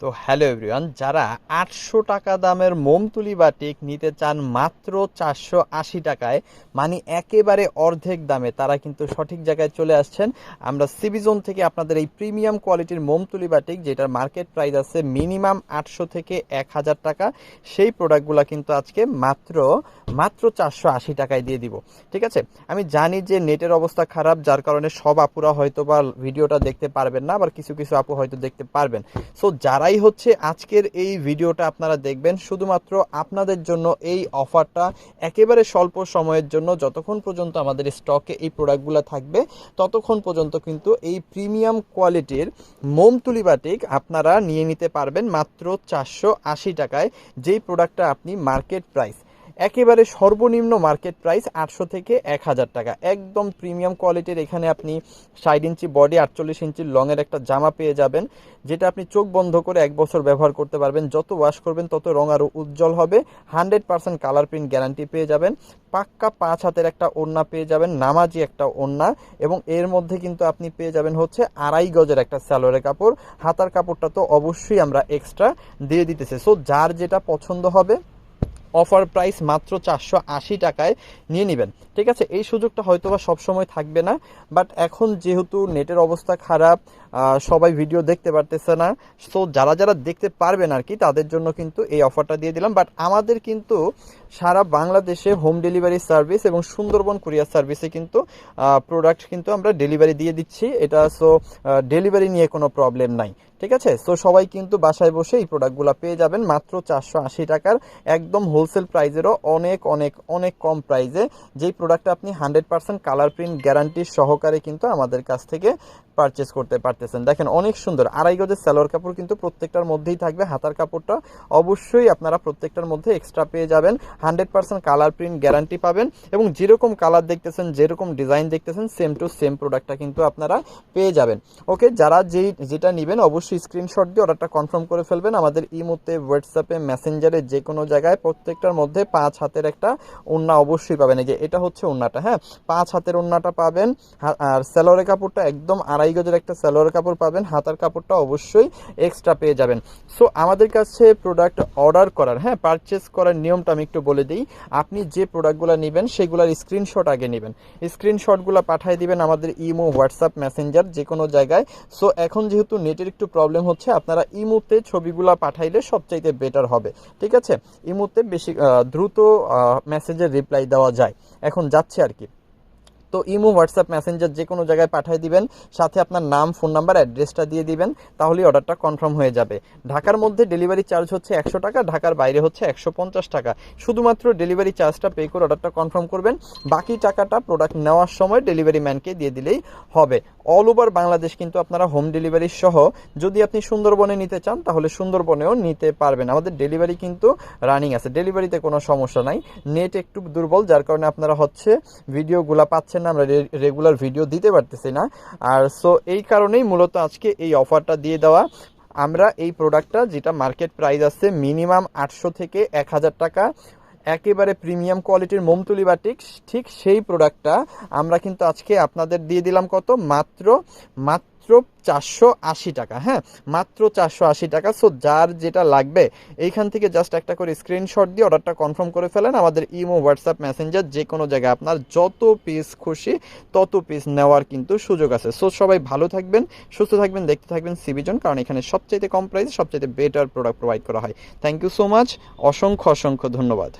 তো hello everyone, যারা আটশো টাকা দামের মোমতুলি বাটিক নিতে চান মাত্র চারশো আশি টাকায় মানে একেবারে অর্ধেক দামে, তারা কিন্তু সঠিক জায়গায় চলে আসছেন। আমরা সিবিজোন থেকে আপনাদের এই প্রিমিয়াম কোয়ালিটির মোমতুলি বাটিক যেটার মার্কেট প্রাইস আছে মিনিমাম আটশো থেকে এক হাজার টাকা, সেই প্রোডাক্টগুলো কিন্তু আজকে মাত্র মাত্র চারশো আশি টাকায় দিয়ে দিব। ঠিক আছে? আমি জানি যে নেটের অবস্থা খারাপ, যার কারণে সব আপুরা হয়তো বা ভিডিওটা দেখতে পারবেন না, আবার কিছু কিছু আপু হয়তো দেখতে পারবেন। সো যারাই হচ্ছে আজকের এই ভিডিওটা আপনারা দেখবেন শুধুমাত্র আপনাদের জন্য এই অফারটা একেবারে স্বল্প সময়ের জন্য যতক্ষণ পর্যন্ত আমাদের স্টকে এই প্রোডাক্টগুলো থাকবে ততক্ষণ পর্যন্ত কিন্তু এই প্রিমিয়াম কোয়ালিটির মোম তুলি বাটিক আপনারা নিয়ে নিতে পারবেন মাত্র চারশো আশি টাকায় যেই প্রোডাক্টটা আপনি মার্কেট প্রাইস। একেবারে সর্বনিম্ন মার্কেট প্রাইস আটশো থেকে এক হাজার টাকা। একদম প্রিমিয়াম কোয়ালিটির এখানে আপনি ষাট ইঞ্চি বডি, আটচল্লিশ ইঞ্চি লংয়ের একটা জামা পেয়ে যাবেন, যেটা আপনি চোখ বন্ধ করে এক বছর ব্যবহার করতে পারবেন। যত ওয়াশ করবেন, তত রং আরও উজ্জ্বল হবে। Hundred percent colour print guarantee পেয়ে যাবেন। পাক্কা পাঁচ হাতের একটা ওড়না পেয়ে যাবেন, নামাজি একটা ওড়না। এবং এর মধ্যে কিন্তু আপনি পেয়ে যাবেন হচ্ছে আড়াই গজের একটা স্যালোয়ারের কাপড়। হাতার কাপড়টা তো অবশ্যই আমরা এক্সট্রা দিয়ে দিতেছে। সো যার যেটা পছন্দ হবে অফার প্রাইস মাত্র চারশো আশি টাকায় নিয়ে নেবেন। ঠিক আছে, এই সুযোগটা হয়তো বা সবসময় থাকবে না, বাট এখন যেহেতু নেটের অবস্থা খারাপ সবাই ভিডিও দেখতে পারতেছে না, সো যারা যারা দেখতে পারবেন আর কি, তাদের জন্য কিন্তু এই অফারটা দিয়ে দিলাম। বাট আমাদের কিন্তু সারা বাংলাদেশে হোম ডেলিভারি সার্ভিস এবং সুন্দরবন কুরিয়ার সার্ভিসে কিন্তু প্রোডাক্ট কিন্তু আমরা ডেলিভারি দিয়ে দিচ্ছি। এটা সো ডেলিভারি নিয়ে কোনো প্রবলেম নাই। ঠিক আছে? তো সবাই কিন্তু বাসায় বসে এই প্রোডাক্টগুলো পেয়ে যাবেন মাত্র চারশো আশি টাকার একদম হোলসেল প্রাইজেরও অনেক অনেক অনেক কম প্রাইজে যেই প্রোডাক্টটা আপনি হান্ড্রেড পার্সেন্ট কালার প্রিন্ট গ্যারান্টির সহকারে কিন্তু আমাদের কাছ থেকে পারচেস করতে পারতেছেন। দেখেন, অনেক সুন্দর। আড়াই গজের সালোয়ার কাপড় কিন্তু প্রত্যেকটার মধ্যেই থাকবে। হাতার কাপড়টা অবশ্যই আপনারা প্রত্যেকটার মধ্যে এক্সট্রা পেয়ে যাবেন। Hundred percent colour print guarantee পাবেন এবং যেরকম কালার দেখতেছেন, যেরকম ডিজাইন দেখতেছেন সেম টু সেম প্রোডাক্টটা কিন্তু আপনারা পেয়ে যাবেন। ওকে যারা যেই, যেটা নেবেন অবশ্যই স্ক্রিনশট দিয়ে অর্ডারটা কনফার্ম করে ফেলবেন। আমাদের ইমোতে হোয়াটসঅ্যাপে মেসেঞ্জারে যে কোনো জায়গায় প্রত্যেকটার মধ্যে পাঁচ হাতের একটা ওন্না অবশ্যই পাবেন। এই যে এটা হচ্ছে ওন্নাটা হ্যাঁ? পাঁচ হাতের ওন্নাটা পাবেন। আর স্যালোয়ারের কাপড়টা একদম আড়াই গজের একটা স্যালোয়ারের কাপড় পাবেন। হাতার কাপড়টা অবশ্যই এক্সট্রা পেয়ে যাবেন। সো আমাদের কাছে প্রোডাক্ট অর্ডার করার হ্যাঁ পারচেস করার নিয়মটা আমি একটু বলে দিই। আপনি যে প্রোডাক্টগুলো নেবেন, সেগুলোর স্ক্রিনশট আগে নেবেন। স্ক্রিনশটগুলো পাঠিয়ে দিবেন আমাদের ইমো হোয়াটসঅ্যাপ মেসেঞ্জার যে কোনো জায়গায়। সো এখন যেহেতু নেটের একটু প্রবলেম হচ্ছে আপনারা ইমোতে ছবিগুলো পাঠাইলে সবচাইতে বেটার হবে। ঠিক আছে? ইমোতে বেশি দ্রুত মেসেজের রিপ্লাই দেওয়া যায়। এখন যাচ্ছে আর কি। তো ইমো, হোয়াটসঅ্যাপ, মেসেঞ্জার যে কোনো জায়গায় পাঠিয়ে দিবেন, সাথে আপনার নাম, ফোন নাম্বার, অ্যাড্রেসটা দিয়ে দিবেন, তাহলেই অর্ডারটা কনফার্ম হয়ে যাবে। ঢাকার মধ্যে ডেলিভারি চার্জ হচ্ছে একশো টাকা, ঢাকার বাইরে হচ্ছে একশো পঞ্চাশ টাকা। শুধুমাত্র ডেলিভারি চার্জটা পে করে অর্ডারটা কনফার্ম করবেন। বাকি টাকাটা প্রোডাক্ট নেওয়ার সময় ডেলিভারি ম্যানকে দিয়ে দিলেই হবে। অল ওভার বাংলাদেশ কিন্তু আপনারা হোম ডেলিভারি সহ যদি আপনি সুন্দরবনে নিতে চান, তাহলে সুন্দরবনেও নিতে পারবেন। আমাদের ডেলিভারি কিন্তু রানিং আছে। ডেলিভারিতে কোনো সমস্যা নাই। নেট একটু দুর্বল, যার কারণে আপনারা হচ্ছে ভিডিওগুলো পাচ্ছেন না, আমরা রেগুলার ভিডিও দিতে পারতেছি না। আর সো এই কারণেই মূলত আজকে এই অফারটা দিয়ে দেওয়া। আমরা এই প্রোডাক্টটা যেটা মার্কেট প্রাইস আছে মিনিমাম আটশো থেকে এক হাজার টাকা, একেবারে প্রিমিয়াম কোয়ালিটির মোমতুলি বাটিক ঠিক সেই প্রোডাক্টটা আমরা কিন্তু আজকে আপনাদের দিয়ে দিলাম কত? মাত্র মাত্র মাত্র চারশো আশি টাকা হ্যাঁ? মাত্র চারশো আশি টাকা। সো যার যেটা লাগবে, এইখান থেকে জাস্ট একটা করে স্ক্রিনশট দিয়ে অর্ডারটা কনফার্ম করে ফেলেন আমাদের ইমো হোয়াটসঅ্যাপ মেসেঞ্জার যে কোনো জায়গায় আপনার যত পিস খুশি, তত পিস নেওয়ার কিন্তু সুযোগ আছে। সো সবাই ভালো থাকবেন, সুস্থ থাকবেন, দেখতে থাকবেন সিবিজন কারণ এখানে সবচাইতে কম প্রাইসে সবচাইতে বেটার প্রোডাক্ট প্রোভাইড করা হয়। থ্যাংক ইউ সো মাচ অসংখ্য অসংখ্য ধন্যবাদ।